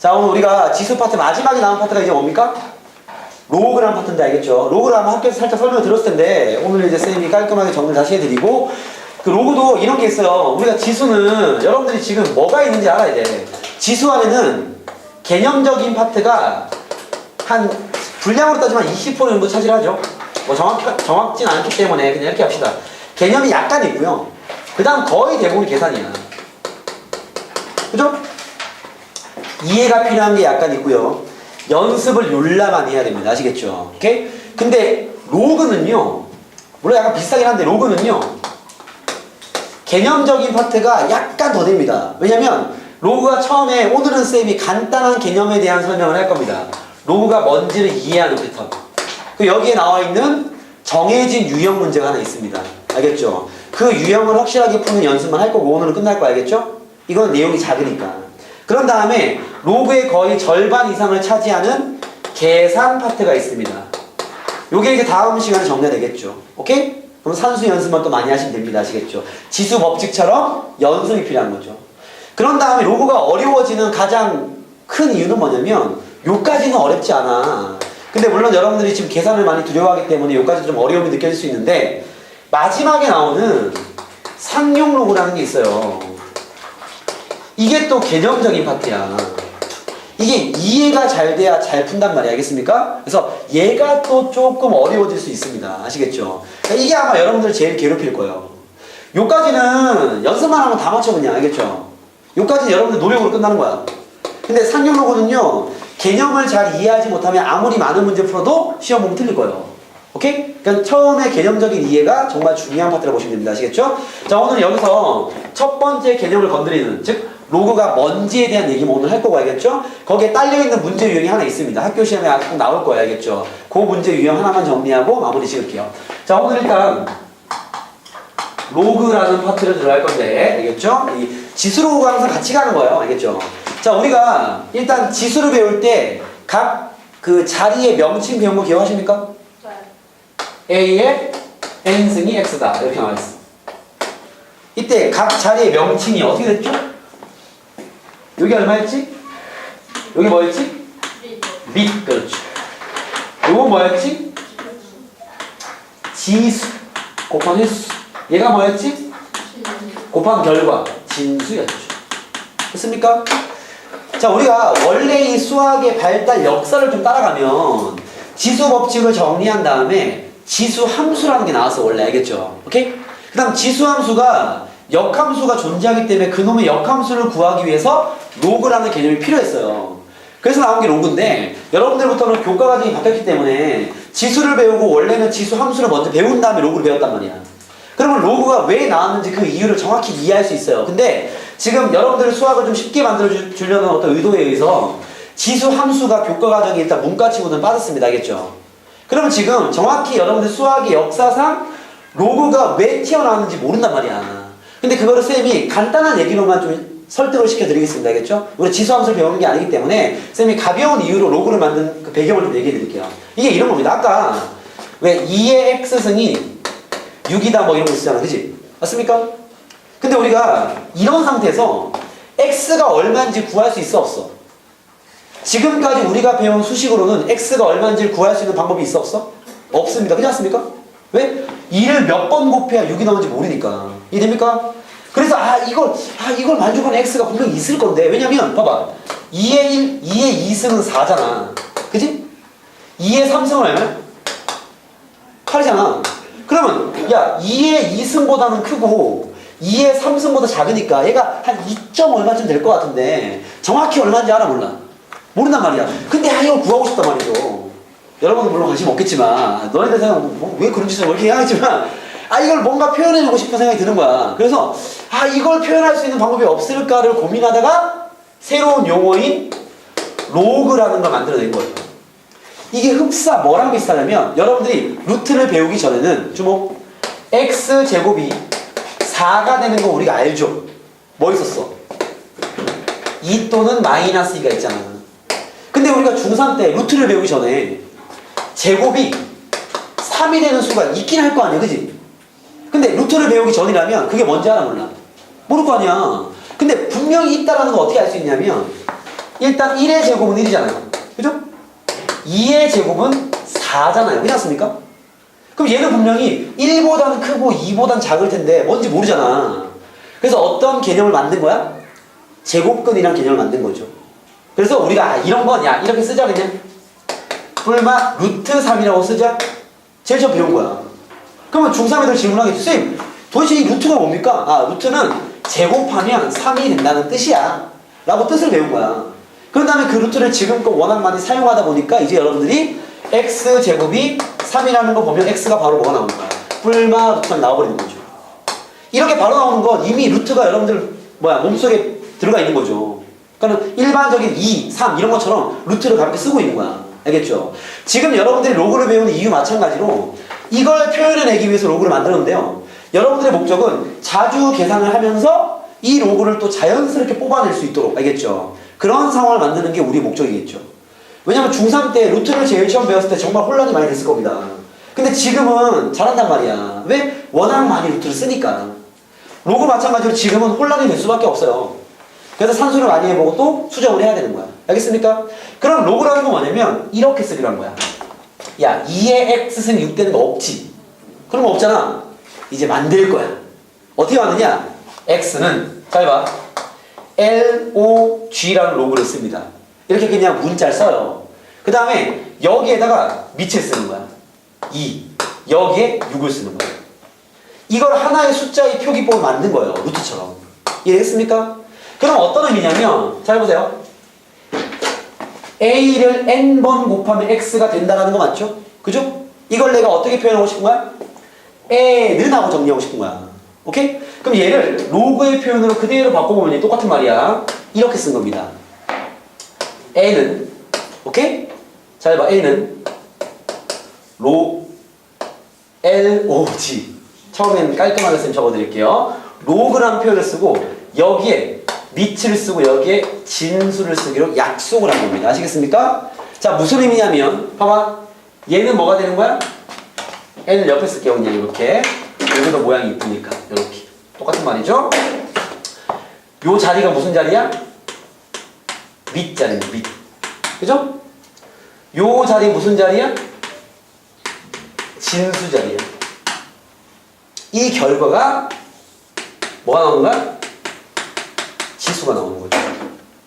자 오늘 우리가 지수 파트 마지막에 나온 파트가 이제 뭡니까? 로그라는 파트인데 알겠죠? 로그라면 학교에서 살짝 설명을 들었을 텐데 오늘 이제 쌤이 깔끔하게 정리를 다시 해드리고 그 로그도 이런 게 있어요. 우리가 지수는 여러분들이 지금 뭐가 있는지 알아야 돼. 지수 안에는 개념적인 파트가 한 분량으로 따지면 20% 정도 차지하죠. 뭐 정확 정확진 않기 때문에 그냥 이렇게 합시다. 개념이 약간 있고요. 그 다음 거의 대부분 계산이야. 그죠? 이해가 필요한 게 약간 있고요. 연습을 많이 해야 됩니다. 아시겠죠? 오케이? 근데 로그는요. 물론 약간 비슷하긴 한데 로그는요. 개념적인 파트가 약간 더 됩니다. 왜냐면 로그가 처음에 오늘은 쌤이 간단한 개념에 대한 설명을 할 겁니다. 로그가 뭔지를 이해하는 패턴. 그 여기에 나와 있는 정해진 유형 문제가 하나 있습니다. 알겠죠? 그 유형을 확실하게 푸는 연습만 할 거고 오늘은 끝날 거 알겠죠? 이건 내용이 작으니까. 그런 다음에 로그의 거의 절반 이상을 차지하는 계산 파트가 있습니다. 요게 이제 다음 시간에 정리가 되겠죠. 오케이? 그럼 산수 연습만 또 많이 하시면 됩니다. 아시겠죠? 지수 법칙처럼 연습이 필요한 거죠. 그런 다음에 로그가 어려워지는 가장 큰 이유는 뭐냐면 요까지는 어렵지 않아. 근데 물론 여러분들이 지금 계산을 많이 두려워하기 때문에 요까지 좀 어려움이 느껴질 수 있는데 마지막에 나오는 상용 로그라는 게 있어요. 이게 또 개념적인 파트야. 이게 이해가 잘 돼야 잘 푼단 말이야. 알겠습니까? 그래서 얘가 또 조금 어려워질 수 있습니다. 아시겠죠? 그러니까 이게 아마 여러분들 제일 괴롭힐 거예요. 요까지는 연습만 하면 다 맞춰 그냥 알겠죠? 요까지는 여러분들 노력으로 끝나는 거야. 근데 상용 로고는요 개념을 잘 이해하지 못하면 아무리 많은 문제 풀어도 시험 보면 틀릴 거예요. 오케이? 그러니까 처음에 개념적인 이해가 정말 중요한 파트라고 보시면 됩니다. 아시겠죠? 자 오늘 여기서 첫 번째 개념을 건드리는 즉 로고가 뭔지에 대한 얘기 오늘 할 거고 알겠죠? 거기에 딸려있는 문제 유형이 하나 있습니다. 학교 시험에 꼭 나올 거예요. 알겠죠? 그 문제 유형 하나만 정리하고 마무리 지을게요. 자 오늘 일단 로그라는 파트를 들어갈 건데 알겠죠? 이 지수 로그가 항상 같이 가는 거예요. 알겠죠? 자 우리가 일단 지수를 배울 때 각 그 자리의 명칭 배운 거 기억하십니까? A의 n승이 x다 이렇게 나와 있어. 이때 각 자리의 명칭이 어떻게 됐죠? 여기 얼마였지? 여기 뭐였지? 밑 그렇죠. 요거 뭐였지? 지수 곱한 횟수. 얘가 뭐였지? 곱한 결과 진수였죠. 됐습니까? 자 우리가 원래 이 수학의 발달 역사를 좀 따라가면 지수 법칙을 정리한 다음에 지수 함수라는 게 나왔어 원래 알겠죠? 오케이? 그 다음 지수 함수가 역함수가 존재하기 때문에 그놈의 역함수를 구하기 위해서 로그라는 개념이 필요했어요. 그래서 나온 게 로그인데 여러분들부터는 교과 과정이 바뀌었기 때문에 지수를 배우고 원래는 지수 함수를 먼저 배운 다음에 로그를 배웠단 말이야. 그러면 로그가 왜 나왔는지 그 이유를 정확히 이해할 수 있어요. 근데 지금 여러분들 수학을 좀 쉽게 만들어 주- 주려는 어떤 의도에 의해서 지수 함수가 교과 과정에 일단 문과 친구들은 빠졌습니다. 알겠죠? 그러면 지금 정확히 여러분들 수학의 역사상 로그가 왜 튀어나왔는지 모른단 말이야. 근데 그거를 쌤이 간단한 얘기로만 좀 설득을 시켜드리겠습니다. 알겠죠? 우리 지수함수를 배우는 게 아니기 때문에 쌤이 가벼운 이유로 로그를 만든 그 배경을 좀 얘기해 드릴게요. 이게 이런 겁니다. 아까 왜 2의 x승이 6이다 뭐 이런 거 있잖아. 그지? 맞습니까? 근데 우리가 이런 상태에서 x가 얼마인지 구할 수 있어 없어? 지금까지 우리가 배운 수식으로는 x가 얼마인지를 구할 수 있는 방법이 있어 없어? 없습니다. 그렇지 않습니까? 왜? 2를 몇 번 곱해야 6이 나오는지 모르니까. 이해됩니까? 그래서 아 이걸 아 이걸 만족하는 x가 분명히 있을 건데 왜냐면 봐봐 2의 1, 2의 2승은 4잖아. 그지? 2의 3승은 얼마야? 8이잖아. 그러면 야 2의 2승보다는 크고 2의 3승보다 작으니까 얘가 한 2점 얼마쯤 될 것 같은데 정확히 얼마인지 알아 몰라? 모른단 말이야. 근데 아 이걸 구하고 싶단 말이죠. 여러분은 물론 관심 없겠지만 너네들 생각 뭐, 왜 그런 짓을 그렇게 해야겠지만 아 이걸 뭔가 표현해주고 싶은 생각이 드는 거야. 그래서 아 이걸 표현할 수 있는 방법이 없을까를 고민하다가 새로운 용어인 로그라는 걸 만들어낸 거예요. 이게 흡사 뭐랑 비슷하냐면 여러분들이 루트를 배우기 전에는 주목 x 제곱이 4가 되는 거 우리가 알죠? 뭐 있었어? 2 또는 마이너스 2가 있잖아. 근데 우리가 중3 때 루트를 배우기 전에 제곱이 3이 되는 수가 있긴 할 거 아니야, 그지? 근데 루트를 배우기 전이라면 그게 뭔지 알아 몰라? 모를 거 아니야. 근데 분명히 있다라는 거 어떻게 알 수 있냐면 일단 1의 제곱은 1이잖아요. 그죠? 2의 제곱은 4잖아요. 그렇지 않습니까? 그럼 얘는 분명히 1보단 크고 2보단 작을 텐데 뭔지 모르잖아. 그래서 어떤 개념을 만든 거야? 제곱근이란 개념을 만든 거죠. 그래서 우리가 아, 이런 건 야 이렇게 쓰자 그냥 뿔마 루트 3이라고 쓰자 제일 처음 배운 거야. 그러면 중3 애들 질문하겠지. 쌤 도대체 이 루트가 뭡니까? 아 루트는 제곱하면 3이 된다는 뜻이야. 라고 뜻을 배운 거야. 그런 다음에 그 루트를 지금껏 워낙 많이 사용하다 보니까 이제 여러분들이 x 제곱이 3이라는 거 보면 x가 바로 뭐가 나오는 거야? 뿔마 루트가 나와버리는 거죠. 이렇게 바로 나오는 건 이미 루트가 여러분들 뭐야 몸속에 들어가 있는 거죠. 그러니까 일반적인 2, 3 이런 것처럼 루트를 가볍게 쓰고 있는 거야. 알겠죠? 지금 여러분들이 로그를 배우는 이유 마찬가지로 이걸 표현해내기 위해서 로그를 만들었는데요. 여러분들의 목적은 자주 계산을 하면서 이 로그를 또 자연스럽게 뽑아낼 수 있도록 알겠죠? 그런 상황을 만드는 게 우리 목적이겠죠. 왜냐면 중3 때 루트를 제일 처음 배웠을 때 정말 혼란이 많이 됐을 겁니다. 근데 지금은 잘한단 말이야. 왜? 워낙 많이 루트를 쓰니까. 로그 마찬가지로 지금은 혼란이 될 수밖에 없어요. 그래서 산수를 많이 해보고 또 수정을 해야 되는 거야. 알겠습니까? 그럼 로그라는 건 뭐냐면 이렇게 쓰기로 한 거야. 야, 2의 x승 6 되는 거 없지? 그런 거 없잖아. 이제 만들 거야. 어떻게 만드냐? x는 잘 봐. LOG라는 로그를 씁니다. 이렇게 그냥 문자를 써요. 그 다음에 여기에다가 밑을 쓰는 거야. 2. 여기에 6을 쓰는 거야. 이걸 하나의 숫자의 표기법을 만든 거예요. 루트처럼. 이해했습니까? 그럼 어떤 의미냐면, 잘 보세요. A를 N번 곱하면 X가 된다는 거 맞죠? 그죠? 이걸 내가 어떻게 표현하고 싶은 거야? N은 하고 정리하고 싶은 거야. 오케이? 그럼 얘를 로그의 표현으로 그대로 바꿔보면 똑같은 말이야. 이렇게 쓴 겁니다. N은, 오케이? 잘 봐, N은 로, LOG. 처음엔 깔끔하게 쌤 적어드릴게요. 로그라는 표현을 쓰고 여기에 밑을 쓰고 여기에 진수를 쓰기로 약속을 한 겁니다. 아시겠습니까? 자 무슨 의미냐면 봐봐 얘는 뭐가 되는 거야? n을 옆에 쓸게요 그냥 이렇게 여기도 모양이 이쁘니까 이렇게 똑같은 말이죠? 요 자리가 무슨 자리야? 밑 자리입니다 밑 그죠? 요 자리 무슨 자리야? 진수 자리야 이 결과가 뭐가 나오는 거야? 지수가 나오는 거죠.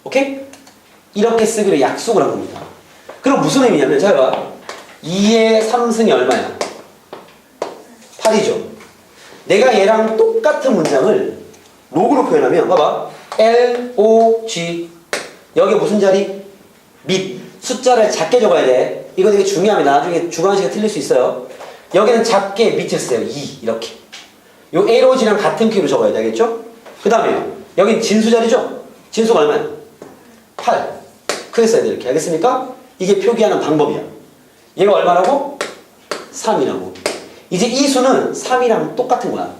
오케이? 이렇게 쓰기로 약속을 한 겁니다. 그럼 무슨 의미냐면, 잘 봐. 2의 3승이 얼마야? 8이죠. 내가 얘랑 똑같은 문장을 로그로 표현하면, 봐봐. L, O, G. 여기 무슨 자리? 밑. 숫자를 작게 적어야 돼. 이거 되게 중요합니다. 나중에 주관식이 틀릴 수 있어요. 여기는 작게 밑에 쓰세요. 2. 이렇게. 요 LOG랑 같은 키로 적어야 되겠죠? 그 다음에 여긴 진수 자리죠? 진수가 얼마야? 8. 크게 써야 돼 이렇게 알겠습니까? 이게 표기하는 방법이야. 얘가 얼마라고? 3이라고. 이제 이 수는 3이랑 똑같은 거야.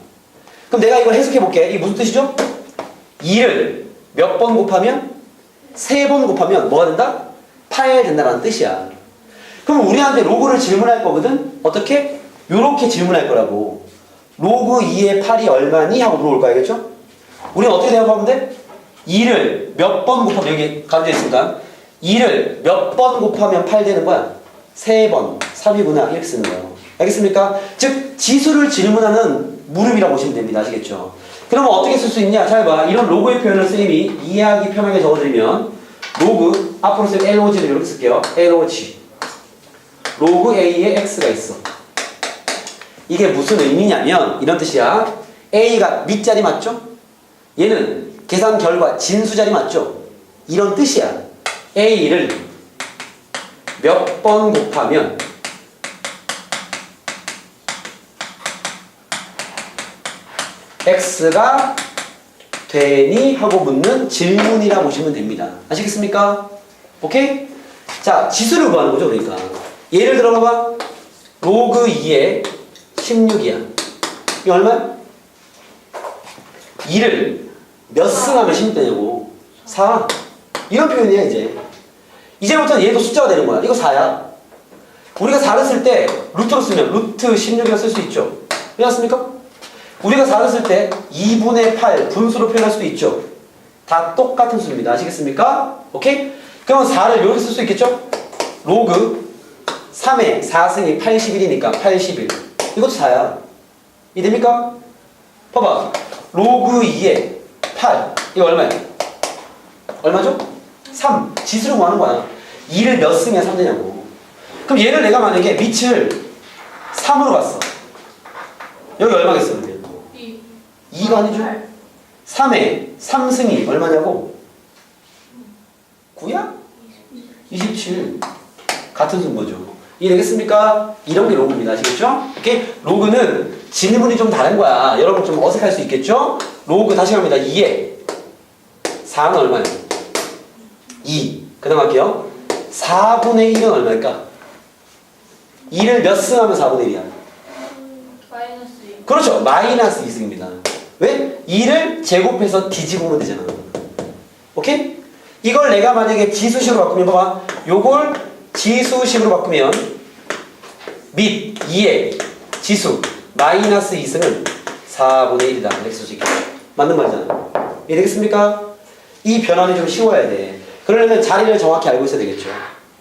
그럼 내가 이걸 해석해 볼게. 이게 무슨 뜻이죠? 2를 몇 번 곱하면? 3번 곱하면 뭐가 된다? 8 된다라는 뜻이야. 그럼 우리한테 로그를 질문할 거거든? 어떻게? 요렇게 질문할 거라고. 로그 2의 8이 얼마니? 하고 물어볼 거 알겠죠? 우리는 어떻게 대답하면 돼? 2를 몇 번 곱하면 여기 가운데 있으니까 2를 몇 번 곱하면 8 되는 거야? 3번 3이구나 이렇게 쓰는 거예요 알겠습니까? 즉 지수를 질문하는 무릎이라고 보시면 됩니다 아시겠죠? 그러면 어떻게 쓸 수 있냐? 잘 봐. 이런 로그의 표현을 쌤이 이해하기 편하게 적어드리면 로그 앞으로 쓸 LOG를 이렇게 쓸게요 LOG 로그 A에 X가 있어 이게 무슨 의미냐면 이런 뜻이야. A가 밑자리 맞죠? 얘는 계산 결과 진수 자리 맞죠? 이런 뜻이야. A를 몇 번 곱하면 X가 되니? 하고 묻는 질문이라 보시면 됩니다. 아시겠습니까? 오케이? 자, 지수를 구하는 거죠, 그러니까. 예를 들어 봐봐. 로그 2에 16이야. 이 얼마야? 2를 몇 승하면 16 되냐고. 4. 이런 표현이야, 이제. 이제부터는 얘도 숫자가 되는 거야. 이거 4야. 우리가 4를 쓸 때 루트로 쓰면 루트 16이라 쓸 수 있죠. 그렇습니까? 우리가 4를 쓸 때 2분의 8 분수로 표현할 수도 있죠. 다 똑같은 수입니다. 아시겠습니까? 오케이? 그러면 4를 이렇게 쓸 수 있겠죠? 로그 3의 4승이 81이니까 81. 이것도 4야. 이해됩니까? 봐봐. 로그 2의 8. 이거 얼마야? 얼마죠? 3. 지수를 구하는 거야. 2를 몇 승이야 3 되냐고. 그럼 얘를 내가 만약에 밑을 3으로 갔어. 여기 얼마겠어, 그러면? 2 2가 아니죠? 3에 3승이 얼마냐고? 9야? 27. 같은 수인 거죠. 이해되겠습니까? 이런 게 로그입니다. 아시겠죠? 오케이? 로그는 지문이 좀 다른 거야. 여러분 좀 어색할 수 있겠죠? 로그 다시 갑니다. 2에 4는 얼마예요? 2. 그 다음 할게요. 4분의 1은 얼마일까? 2를 몇 승하면 4분의 1이야? 마이너스 2 그렇죠. 마이너스 2승입니다. 왜? 2를 제곱해서 뒤집으면 되잖아. 오케이? 이걸 내가 만약에 지수식으로 바꾸면 봐봐. 요걸 지수식으로 바꾸면 밑 2의 지수 마이너스 2승은 4분의 1이다. 이렇게 쓸수 있겠죠. 맞는 말이잖아. 이해되겠습니까? 이 변환이 좀 쉬워야 돼. 그러려면 자리를 정확히 알고 있어야 되겠죠.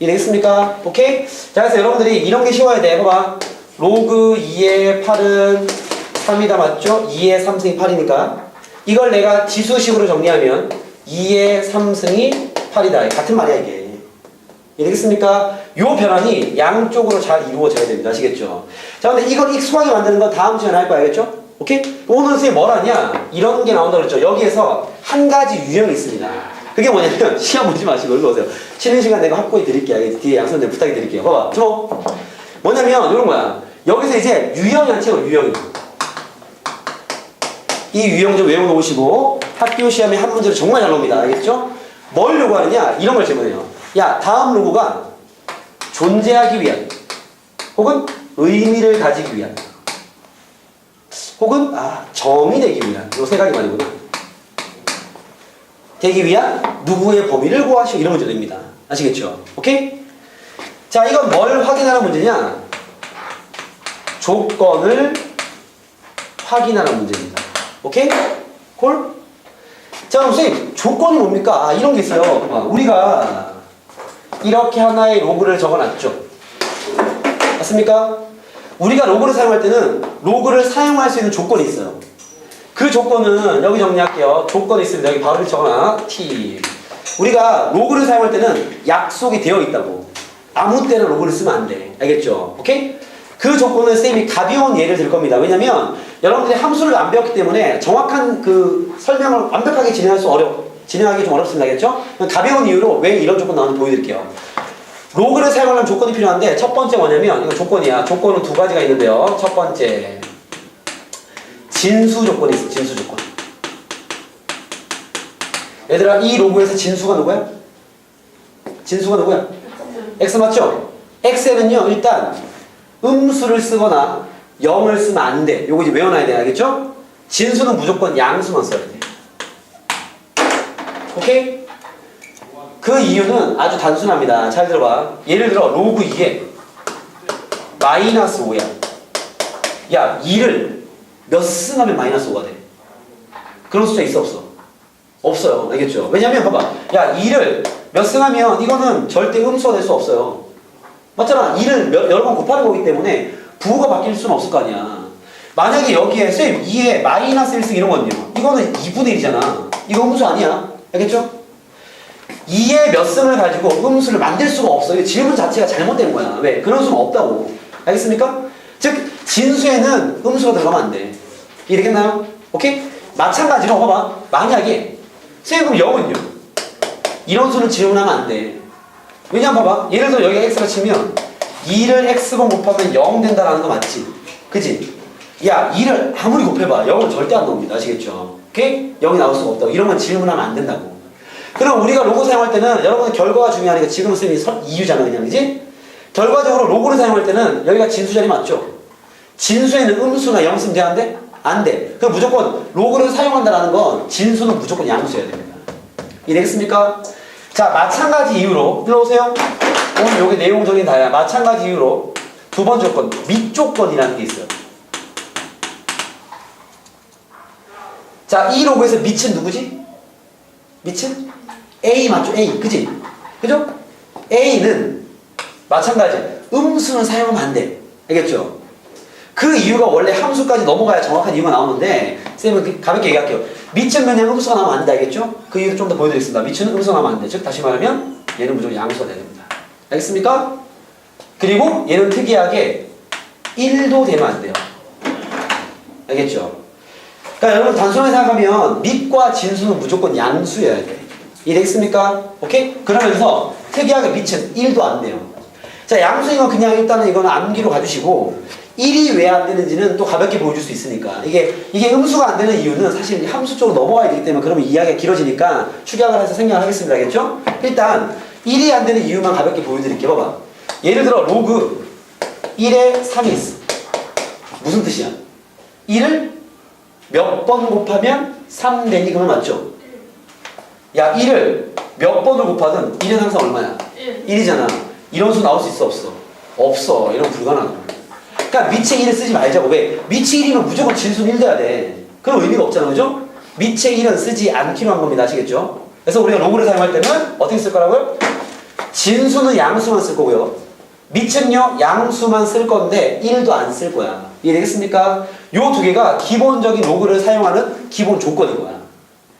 이해되겠습니까? 오케이? 자, 그래서 여러분들이 이런 게 쉬워야 돼. 봐봐. 로그 2의 8은 3이다 맞죠? 2의 3승이 8이니까 이걸 내가 지수식으로 정리하면 2의 3승이 8이다. 같은 말이야 이게. 이해되겠습니까? 요 변환이 양쪽으로 잘 이루어져야 됩니다. 아시겠죠? 자, 근데 이걸 익숙하게 만드는 건 다음 시간에 할 거야. 알겠죠? 오케이? 오늘 선생님 뭘 하냐? 이런 게 나온다 그랬죠? 여기에서 한 가지 유형이 있습니다. 그게 뭐냐면 시험 보지 마시고 일로 오세요. 쉬는 시간 내가 확보해 드릴게요. 뒤에 양선생 부탁해 드릴게요. 봐봐. 주목. 뭐냐면 이런 거야. 여기서 이제 유형이 한 채로 유형이. 이 유형 좀 외워놓으시고 학교 시험에 한 문제로 정말 잘 나옵니다. 알겠죠? 뭘 요구하느냐? 이런 걸 질문해요. 야, 다음 로고가 존재하기 위한 혹은 의미를 가지기 위한 혹은 아, 정이 되기 위한 요세 가지 말이구나. 되기 위한 누구의 범위를 구하시오 이런 문제 됩니다. 아시겠죠? 오케이? 자, 이건 뭘 확인하는 문제냐? 조건을 확인하는 문제입니다. 오케이? 콜? 자, 선생님, 조건이 뭡니까? 아, 이런 게 있어요. 아, 우리가 이렇게 하나의 로그를 적어놨죠. 맞습니까? 우리가 로그를 사용할 때는 로그를 사용할 수 있는 조건이 있어요. 그 조건은 여기 정리할게요. 조건이 있습니다. 여기 바로 적어놔. T. 우리가 로그를 사용할 때는 약속이 되어 있다고. 아무 때나 로그를 쓰면 안 돼. 알겠죠? 오케이? 그 조건은 쌤이 가벼운 예를 들 겁니다. 왜냐면 여러분들이 함수를 안 배웠기 때문에 정확한 그 설명을 완벽하게 진행할 수 어려 진행하기 좀 어렵습니다. 알겠죠? 가벼운 이유로 왜 이런 조건 나오는지 보여드릴게요. 로그를 사용하려면 조건이 필요한데 첫 번째 뭐냐면 이거 조건이야. 조건은 두 가지가 있는데요. 첫 번째 진수 조건이 있어. 진수 조건. 얘들아 이 로그에서 진수가 누구야? 진수가 누구야? x 맞죠? x에는요 일단 음수를 쓰거나 0을 쓰면 안 돼. 요거 이제 외워놔야 돼. 알겠죠? 진수는 무조건 양수만 써야 돼. 오케이? 그 이유는 아주 단순합니다. 잘 들어봐. 예를 들어 로그 2에 마이너스 5야. 야 2를 몇 승하면 마이너스 5가 돼? 그런 숫자 있어 없어? 없어요. 알겠죠? 왜냐면 봐봐. 야 2를 몇 승하면 이거는 절대 음수가 될 수 없어요. 맞잖아. 2를 몇, 여러 번 곱하는 거기 때문에 부호가 바뀔 수는 없을 거 아니야. 만약에 여기에 쌤 2에 마이너스 1승 이런 건요. 이거는 2분의 1이잖아. 이거 음수 아니야. 알겠죠? 2의 몇 승을 가지고 음수를 만들 수가 없어요. 질문 자체가 잘못된 거야. 왜? 그런 수는 없다고. 알겠습니까? 즉 진수에는 음수가 들어가면 안 돼. 이해되겠나요? 오케이? 마찬가지로 봐봐. 만약에 쌤 그럼 0은요. 이런 수는 질문하면 안 돼. 왜냐면 봐봐. 예를 들어 여기가 x가 치면 2를 x번 곱하면 0 된다라는 거 맞지? 그지? 야 2를 아무리 곱해봐 0은 절대 안 나옵니다. 아시겠죠? 오케이? 0이 나올 수가 없다고. 이런 건 질문하면 안 된다고. 그럼 우리가 로고 사용할 때는 여러분 결과가 중요하니까 지금 선- 이유잖아 그냥 그지? 결과적으로 로고를 사용할 때는 여기가 진수 자리 맞죠? 진수에는 음수나 영수는 돼야 안 돼? 안 돼. 그럼 무조건 로고를 사용한다는 건 진수는 무조건 양수여야 됩니다. 이해되겠습니까? 자, 마찬가지 이유로 일로 오세요. 오늘 여기 내용적인 다야. 마찬가지 이유로 두 번째 조건, 밑조건이라는 게 있어요. 자, 이 로그에서 밑은 누구지? 미친? A 맞죠? A. 그지? 그죠? A는 마찬가지. 음수는 사용하면 안 돼. 알겠죠? 그 이유가 원래 함수까지 넘어가야 정확한 이유가 나오는데 쌤은 그- 가볍게 얘기할게요. 미친 그냥 음수가 나오면 안 돼. 알겠죠? 그 이유를 좀 더 보여드리겠습니다. 미친은 음수가 나오면 안 돼. 즉 다시 말하면 얘는 무조건 양수가 돼야 됩니다. 알겠습니까? 그리고 얘는 특이하게 1도 되면 안 돼요. 알겠죠? 그러니까 여러분 단순하게 생각하면 밑과 진수는 무조건 양수여야 돼. 이해되겠습니까? 오케이? 그러면서 특이하게 밑은 1도 안 돼요. 자, 양수인 건 그냥 일단은 이거는 암기로 가주시고 1이 왜 안 되는지는 또 가볍게 보여줄 수 있으니까 이게 이게 음수가 안 되는 이유는 사실 함수 쪽으로 넘어가야 되기 때문에 그러면 이야기가 길어지니까 축약을 해서 생략을 하겠습니다. 알겠죠? 일단 1이 안 되는 이유만 가볍게 보여드릴게요. 봐봐. 예를 들어 로그 1에 3이 있어. 무슨 뜻이야? 1을 몇 번 곱하면 3 되니 그건 맞죠? 야 1을 몇 번을 곱하든 1은 항상 얼마야? 1. 1이잖아. 이런 수 나올 수 있어 없어? 없어. 이런 불가능한 그러니까 미체 1을 쓰지 말자고. 왜? 미체 1이면 무조건 진수는 1 돼야 돼. 그럼 의미가 없잖아. 그죠? 미체 1은 쓰지 않기로 한 겁니다. 아시겠죠? 그래서 우리가 로그를 사용할 때는 어떻게 쓸 거라고요? 진수는 양수만 쓸 거고요. 미층요 양수만 쓸 건데 1도 안 쓸 거야. 이해되겠습니까? 요 두 개가 기본적인 로그를 사용하는 기본 조건인 거야.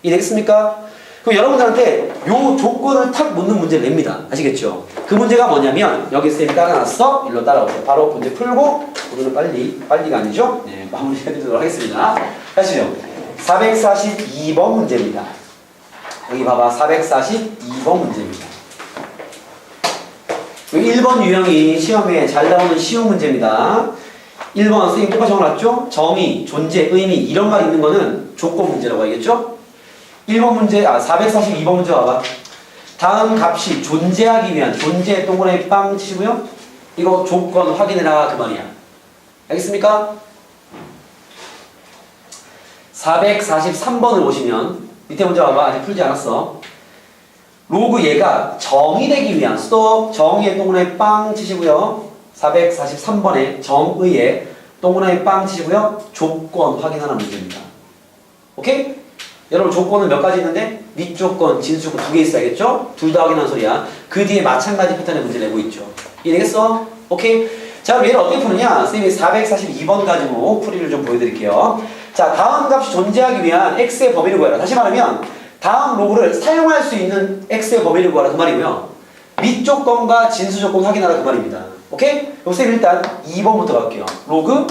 이해되겠습니까? 그럼 여러분들한테 요 조건을 탁 묻는 문제를 냅니다. 아시겠죠? 그 문제가 뭐냐면 여기 쌤이 깔아놨어. 일로 따라오세요. 바로 문제 풀고 우리는 빨리 빨리가 아니죠? 네 마무리 해드리도록 하겠습니다. 하시죠. 442번 문제입니다. 여기 봐봐 442번 문제입니다. 여기 1번 유형이 시험에 잘 나오는 쉬운 문제입니다. 1번 선생님 똑같이 적어놨죠? 정의, 존재, 의미 이런 말 있는 거는 조건 문제라고 하겠죠? 1번 문제, 아 442번 문제 봐봐. 다음 값이 존재하기 위한 존재 동그라미 빵 치시고요. 이거 조건 확인해라 그 말이야. 알겠습니까? 443번을 보시면 밑에 문제 봐봐. 아직 풀지 않았어. 로그 얘가 정의되기 위한 스톱 정의의 동그라미 빵 치시고요. 443번에 정의의 동그라미 빵 치시고요. 조건 확인하는 문제입니다. 오케이? 여러분 조건은 몇 가지 있는데 밑조건, 진수조건 두 개 있어야겠죠? 둘 다 확인하는 소리야. 그 뒤에 마찬가지 패턴의 문제 내고 있죠. 이해되겠어? 오케이? 자 그럼 얘를 어떻게 푸느냐? 선생님이 442번 가지고 풀이를 좀 보여드릴게요. 자 다음 값이 존재하기 위한 x의 범위를 구해라. 다시 말하면 다음 로그를 사용할 수 있는 x의 범위를 구하라 그 말이고요. 밑조건과 진수 조건 확인하라 그 말입니다. 오케이? 선생님 일단 2번부터 갈게요. 로그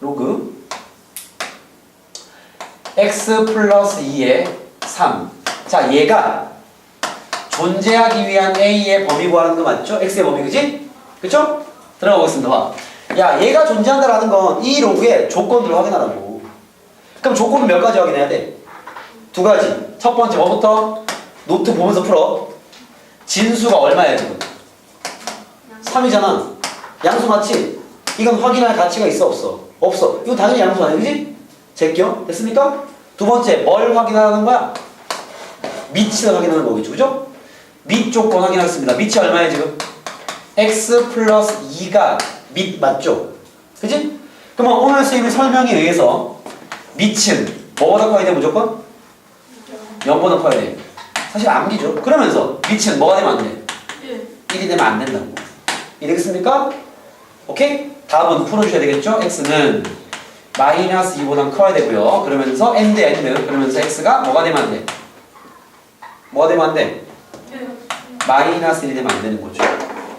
로그 x 플러스 2의 3. 자, 얘가 존재하기 위한 a의 범위 구하는 거 맞죠? x의 범위, 그지? 그쵸? 들어가 보겠습니다. 봐. 야, 얘가 존재한다라는 건 이 로그의 조건들을 확인하라고. 그럼 조건은 몇 가지 확인해야 돼? 두 가지. 첫 번째, 뭐부터? 노트 보면서 풀어. 진수가 얼마야, 지금? 3이잖아. 양수 맞지? 이건 확인할 가치가 있어, 없어? 없어. 이거 당연히 양수 아니야, 그지? 제껴? 됐습니까? 두 번째, 뭘 확인하는 거야? 밑을 확인하는 거겠죠, 그죠? 밑 조건 확인하겠습니다. 밑이 얼마야, 지금? x 플러스 2가 밑 맞죠? 그지? 그러면 오늘 선생님의 설명에 의해서 밑은 뭐보다 커야 돼, 무조건? 0보다 커야 돼. 사실 암기죠. 그러면서 밑은 뭐가 되면 안 돼? 1. 1이 되면 안 된다고. 이해되겠습니까? 오케이? 답은 풀어주셔야 되겠죠? x는 마이너스 2보다 커야 되고요. 그러면서 n 대 n 그러면서 x가 뭐가 되면 안 돼? 뭐가 되면 안 돼? 1. 마이너스 1이 되면 안 되는 거죠.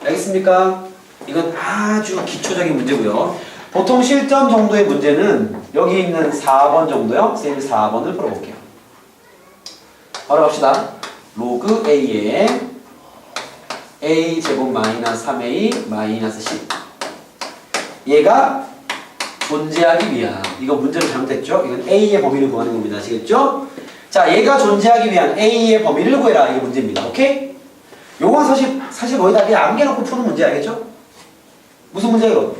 알겠습니까? 이건 아주 기초적인 문제고요. 보통 실전 정도의 문제는 여기 있는 4번 정도요. 쌤이 4번을 풀어볼게요. 바로 갑시다. 로그 a에 a 제곱 마이너스 3a 마이너스 10 얘가 존재하기 위한 이거 문제를 잘못했죠? 이건 a의 범위를 구하는 겁니다. 아시겠죠? 자, 얘가 존재하기 위한 a의 범위를 구해라. 이게 문제입니다. 오케이? 요건 사실 사실 거의 다 그냥 암기해놓고 푸는 문제 알겠죠? 무슨 문제예요?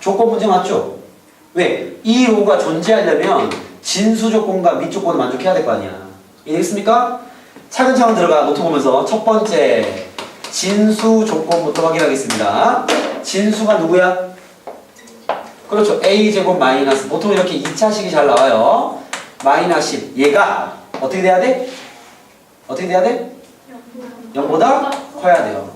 조건 문제 맞죠? 왜? 이 로가 존재하려면 진수 조건과 밑 조건을 만족해야 될 거 아니야. 이해했습니까? 차근차근 들어가 노트 보면서 첫 번째 진수 조건부터 확인하겠습니다. 진수가 누구야? 그렇죠. a 제곱 마이너스 보통 이렇게 2차식이 잘 나와요. 마이너스 10 얘가 어떻게 돼야 돼? 어떻게 돼야 돼? 0보다 커야 돼요.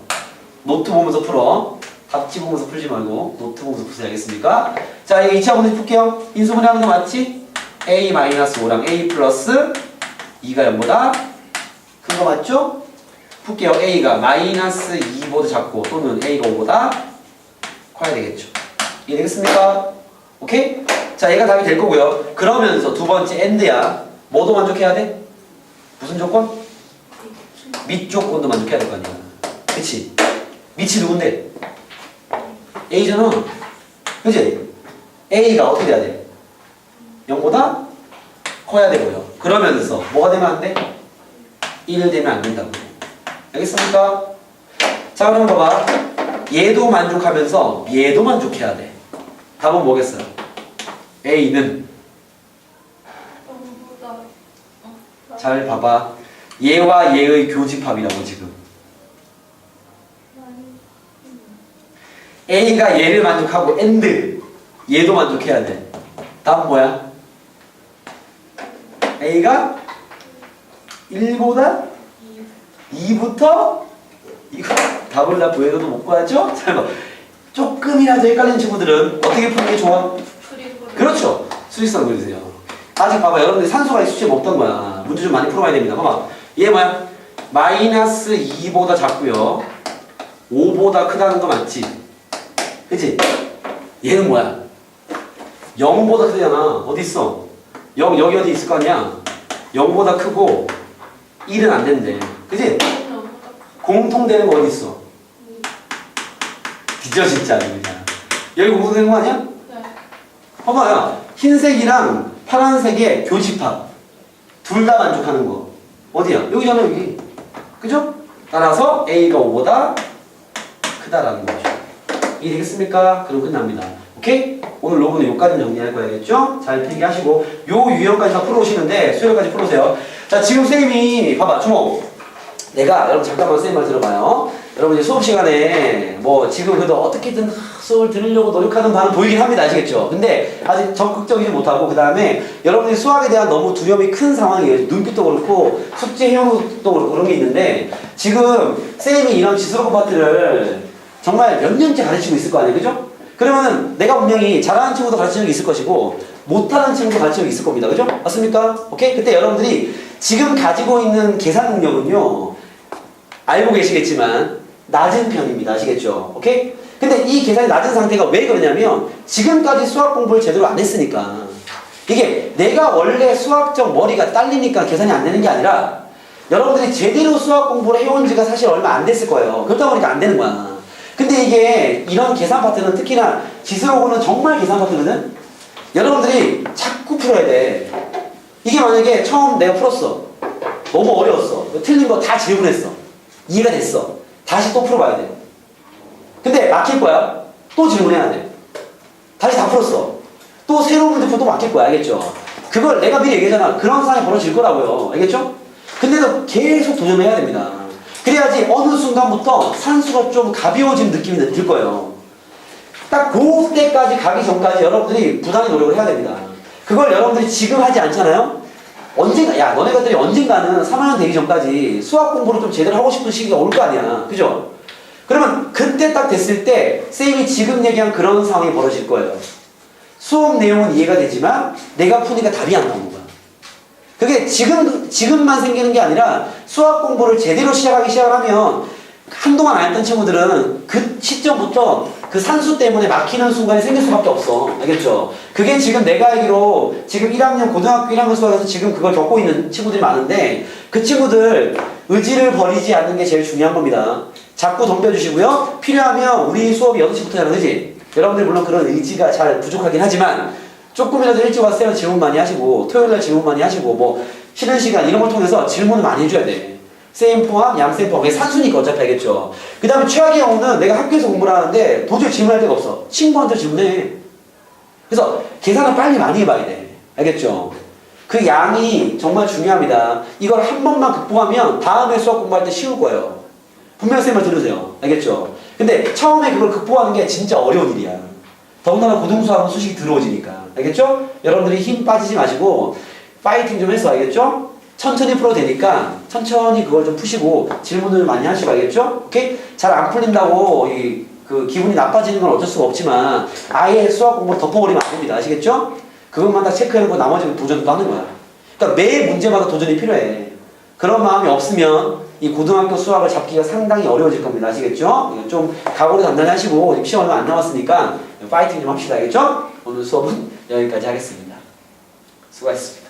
노트 보면서 풀어. 답지 보면서 풀지 말고 노트 보면서 푸세요. 알겠습니까? 자, 이거 2차 문제 풀게요. 인수분해 하는 거 맞지? A-5랑 A 플러스 2가 0보다 큰 거 맞죠? 풀게요. A가 마이너스 2보다 작고 또는 A가 5보다 커야 되겠죠. 이해되겠습니까? 오케이? 자, 얘가 답이 될 거고요. 그러면서 두 번째 엔드야. 뭐도 만족해야 돼? 무슨 조건? 밑 조건도 만족해야 될 거 아니야. 그치? 밑이 누군데? A잖아. 그치? A가 어떻게 돼야 돼? 0보다 커야 되고요. 그러면서 뭐가 되면 안 돼? 1 되면 안 된다고. 알겠습니까? 자, 그러면 봐봐. 얘도 만족하면서 얘도 만족해야 돼. 답은 뭐겠어요? A는 0보다 어, 잘 봐봐. 얘와 얘의 교집합이라고 지금. A가 얘를 만족하고 AND 얘도 만족해야 돼. 답은 뭐야? A가 1보다 2부터 이거 답을 다 보여줘도 못 구하죠? 잘 봐. 조금이라도 헷갈리는 친구들은 어떻게 푸는 게 좋아? 그렇죠. 수직선 그리세요. 아직 봐봐. 여러분들 산소가 이 수치에 없던 거야. 문제 좀 많이 풀어봐야 됩니다. 봐봐. 얘 뭐야? 마이너스 2보다 작고요. 5보다 크다는 거 맞지? 그치? 얘는 뭐야? 0보다 크잖아. 어디 있어? 0, 여기 어디 있을 거 아니야? 0보다 크고 1은 안 된대. 0보다 공통되는 거 어디 있어? 뒤져 진짜 그냥. 여기 공통되는 거 아니야? 네. 봐봐요. 흰색이랑 파란색의 교집합. 둘 다 만족하는 거. 어디야? 여기잖아, 여기. 그죠? 따라서 A가 5보다 크다라는 거죠. 이해되겠습니까? 그럼 끝납니다. 오케이? 오늘 로그는 여기까지 정리할 거야겠죠? 잘 필기하시고 요 유형까지 다 풀어오시는데 수요일까지 풀어오세요. 자, 지금 쌤이 봐봐, 주목. 내가 여러분 잠깐만 쌤 말 들어봐요. 여러분 이제 수업 시간에 뭐 지금 그래도 어떻게든 수업을 들으려고 노력하는 바는 보이긴 합니다. 아시겠죠? 근데 아직 적극적이지 못하고 그 다음에 여러분들이 수학에 대한 너무 두려움이 큰 상황이에요. 눈빛도 그렇고 숙제 해용도 그렇고 그런 게 있는데 지금 쌤이 이런 지수로그 파트를 정말 몇 년째 가르치고 있을 거 아니에요. 그죠? 그러면은 내가 분명히 잘하는 친구도 가르친 적이 있을 것이고 못하는 친구도 가르친 적이 있을 겁니다. 그죠? 맞습니까? 오케이? 그때 여러분들이 지금 가지고 있는 계산 능력은요. 알고 계시겠지만 낮은 편입니다. 아시겠죠? 오케이? 근데 이 계산이 낮은 상태가 왜 그러냐면 지금까지 수학 공부를 제대로 안 했으니까 이게 내가 원래 수학적 머리가 딸리니까 계산이 안 되는 게 아니라 여러분들이 제대로 수학 공부를 해온 지가 사실 얼마 안 됐을 거예요. 그러다 보니까 안 되는 거야. 근데 이게 이런 계산 파트는 특히나 지수로고는 정말 계산 파트거든? 여러분들이 자꾸 풀어야 돼. 이게 만약에 처음 내가 풀었어. 너무 어려웠어. 틀린 거 다 질문했어. 이해가 됐어. 다시 또 풀어봐야 돼. 근데 막힐 거야. 또 질문해야 돼. 다시 다 풀었어. 또 새로운 문제 풀 또 막힐 거야. 알겠죠? 그걸 내가 미리 얘기했잖아. 그런 상황이 벌어질 거라고요. 알겠죠? 근데도 계속 도전해야 됩니다. 그래야지 어느 순간부터 산수가 좀 가벼워진 느낌이 들 거예요. 딱 그때까지 가기 전까지 여러분들이 부단히 노력을 해야 됩니다. 그걸 여러분들이 지금 하지 않잖아요? 언젠가, 야, 너네 것들이 언젠가는 3학년 되기 전까지 수학 공부를 좀 제대로 하고 싶은 시기가 올 거 아니야. 그죠? 그러면 그때 딱 됐을 때, 쌤이 지금 얘기한 그런 상황이 벌어질 거예요. 수업 내용은 이해가 되지만, 내가 푸니까 답이 안 거야. 그게 지금, 지금만 생기는 게 아니라, 수학 공부를 제대로 시작하기 시작하면, 한동안 안 했던 친구들은 그 시점부터 그 산수 때문에 막히는 순간이 생길 수밖에 없어. 알겠죠? 그게 지금 내가 알기로 지금 1학년, 고등학교 1학년 수학에서 지금 그걸 겪고 있는 친구들이 많은데 그 친구들 의지를 버리지 않는 게 제일 중요한 겁니다. 자꾸 덤벼주시고요. 필요하면 우리 수업이 8시부터잖아, 그지? 여러분들 물론 그런 의지가 잘 부족하긴 하지만 조금이라도 일찍 쌤은 질문 많이 하시고 토요일 날 질문 많이 하시고 뭐 쉬는 시간 이런 걸 통해서 질문을 많이 해줘야 돼. 쌤 포함, 양쌤 포함. 그게 산수니까 어차피 알겠죠. 그 다음에 최악의 경우는 내가 학교에서 공부를 하는데 도저히 질문할 데가 없어. 친구한테 질문해. 그래서 계산을 빨리 많이 해봐야 돼. 알겠죠? 그 양이 정말 중요합니다. 이걸 한 번만 극복하면 다음에 수학 공부할 때 쉬울 거예요. 분명 쌤말 들으세요. 알겠죠? 근데 처음에 그걸 극복하는 게 진짜 어려운 일이야. 더군다나 고등수학은 수식이 들어오지니까. 알겠죠? 여러분들이 힘 빠지지 마시고 파이팅 좀 해서 알겠죠? 천천히 풀어도 되니까 천천히 그걸 좀 푸시고 질문을 많이 하시고 알겠죠? 오케이? 잘 안 풀린다고 이, 그 기분이 나빠지는 건 어쩔 수가 없지만 아예 수학 공부를 덮어버리면 안 됩니다. 아시겠죠? 그것만 다 체크해놓고 나머지는 도전도 하는 거야. 그러니까 매 문제마다 도전이 필요해. 그런 마음이 없으면 이 고등학교 수학을 잡기가 상당히 어려워질 겁니다. 아시겠죠? 좀 각오를 단단히 하시고 시험 얼마 안 남았으니까 파이팅 좀 합시다. 알겠죠? 오늘 수업은 여기까지 하겠습니다. 수고하셨습니다.